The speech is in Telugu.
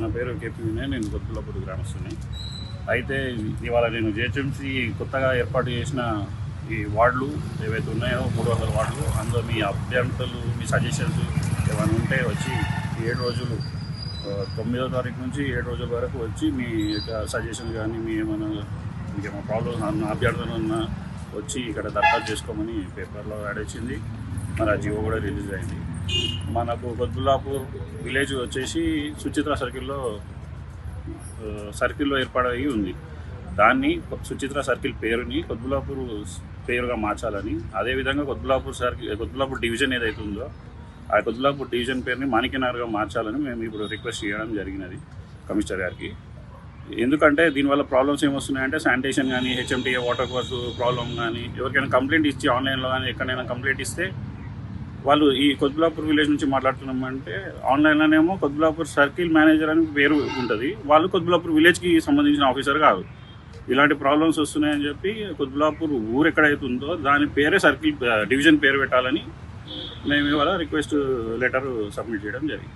నా పేరు కేపీ వినయ్ నేను కొత్తలపూడి గ్రామస్తుని. అయితే ఇవాళ నేను జిహెచ్ఎంసీ కొత్తగా ఏర్పాటు చేసిన ఈ వార్డులు ఏవైతే ఉన్నాయో మూడు వందల వార్డులు అందులో మీ అభ్యర్థులు మీ సజెషన్స్ ఏమైనా ఉంటే వచ్చి ఏడు రోజులు తొమ్మిదో తారీఖు నుంచి ఏడు రోజుల వరకు వచ్చి మీ యొక్క సజెషన్ కానీ మీ ఏమైనా మీకు ప్రాబ్లమ్స్ ఉన్న అభ్యర్థులు ఉన్నా వచ్చి ఇక్కడ దరఖాస్తు చేసుకోమని పేపర్లో యాడ్ వచ్చింది మరి ఆ జీవో కూడా రిలీజ్ అయింది. మనకు గొద్దులాపూర్ విలేజ్ వచ్చేసి సుచిత్ర సర్కిల్లో సర్కిల్లో ఏర్పాటయి ఉంది. దాన్ని సుచిత్ర సర్కిల్ పేరుని కొద్దులాపూర్ పేరుగా మార్చాలని అదేవిధంగా కొద్దులాపూర్ సర్కిల్ కొద్దులాపూర్ డివిజన్ ఏదైతే ఉందో ఆ కొద్దులాపూర్ డివిజన్ పేరుని మాణిక్యనగర్గా మార్చాలని మేము ఇప్పుడు రిక్వెస్ట్ చేయడం జరిగినది కమిషనర్ గారికి. ఎందుకంటే దీనివల్ల ప్రాబ్లమ్స్ ఏమొస్తున్నాయంటే శానిటేషన్ కానీ హెచ్ఎంటీఏ వాటర్ వర్క్ ప్రాబ్లం కానీ ఎవరికైనా కంప్లైంట్ ఇచ్చి ఆన్లైన్లో కానీ ఎక్కడైనా కంప్లైంట్ ఇస్తే వాళ్ళు ఈ కొద్దులాపూర్ విలేజ్ నుంచి మాట్లాడుతున్నామంటే ఆన్లైన్లోనేమో కొద్దులాపూర్ సర్కిల్ మేనేజర్ అని పేరు ఉంటుంది. వాళ్ళు కొద్దులాపూర్ విలేజ్కి సంబంధించిన ఆఫీసర్ కాదు. ఇలాంటి ప్రాబ్లమ్స్ వస్తున్నాయని చెప్పి కొద్దులాపూర్ ఊరు ఎక్కడైతే ఉందో దాని పేరే సర్కిల్ డివిజన్ పేరు పెట్టాలని మేము ఇవాళ రిక్వెస్ట్ లెటర్ సబ్మిట్ చేయడం జరిగింది.